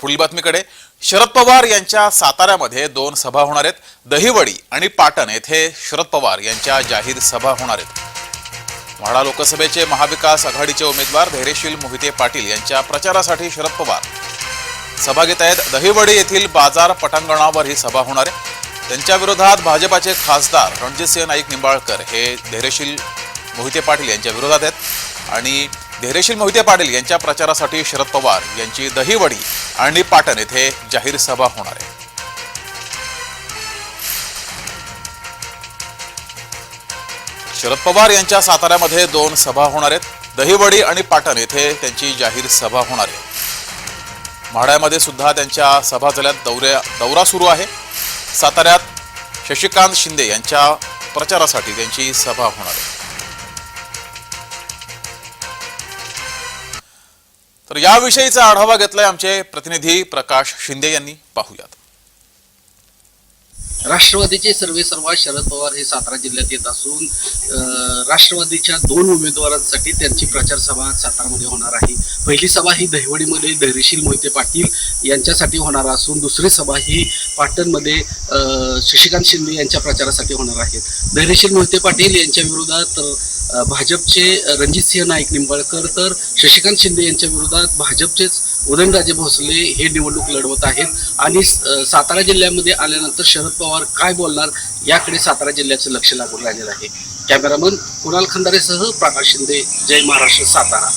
पुढील बातमीकडे. शरद पवार यांच्या साताऱ्यामध्ये दोन सभा होणार आहेत. दहिवडी आणि पाटण येथे शरद पवार यांच्या जाहीर सभा होणार आहेत. म्हाडा लोकसभेचे महाविकास आघाडीचे उमेदवार धैर्यशील मोहिते पाटील यांच्या प्रचारासाठी शरद पवार. सभा घेत आहेत. दहिवडी येथील बाजार पटांगणावर ही सभा होणार आहे. त्यांच्या विरोधात भाजपाचे खासदार रणजितसिंह नाईक निंबाळकर हे धैर्यशील मोहिते पाटील यांच्या विरोधात आहेत. आणि धैर्यशील मोहिते पाटील यांच्या प्रचारासाठी शरद पवार यांची दहीवडी आणि पाटण येथे जाहीर सभा होणार आहे. शरद पवार यांच्या साताऱ्यामध्ये दोन सभा होणार आहेत. दहिवडी आणि पाटण येथे त्यांची जाहीर सभा होणार आहे. म्हाड्यामध्ये सुद्धा त्यांच्या सभा झाल्यात. दौऱ्या दौरा सुरू आहे. साताऱ्यात शशिकांत शिंदे यांच्या प्रचारासाठी त्यांची सभा होणार आहे. तर याविषयीचा आढावा घेतलाय आमचे प्रतिनिधी प्रकाश शिंदे यांनी. पाहूयात. राष्ट्रवादीचे सर्वे सर्वा शरद पवार हे सातारा जिल्ह्यात येत असून राष्ट्रवादीच्या दोन उमेदवारांसाठी त्यांची प्रचार सभा सातारामध्ये होणार आहे. पहिली सभा ही दहिवडीमध्ये धैर्यशील मोहिते पाटील यांच्यासाठी होणार असून दुसरी सभा ही पाटणमध्ये अं, शशिकांत शिंदे यांच्या प्रचारासाठी होणार आहेत धैर्यशील मोहिते पाटील यांच्या विरोधात भाजपचे रणजितसिंह नाईक निंबाळकर तर शशिकांत शिंदे यांच्या विरोधात भाजपचेच उदयनराजे भोसले हे निवडणूक लढवत आहेत. आणि सातारा जिल्ह्यामध्ये आल्यानंतर शरद पवार काय बोलणार याकडे सातारा जिल्ह्याचे लक्ष लागून राहिलेलं आहे. कॅमेरामन कुणाल खंदारेसह प्रकाश शिंदे जय महाराष्ट्र सातारा.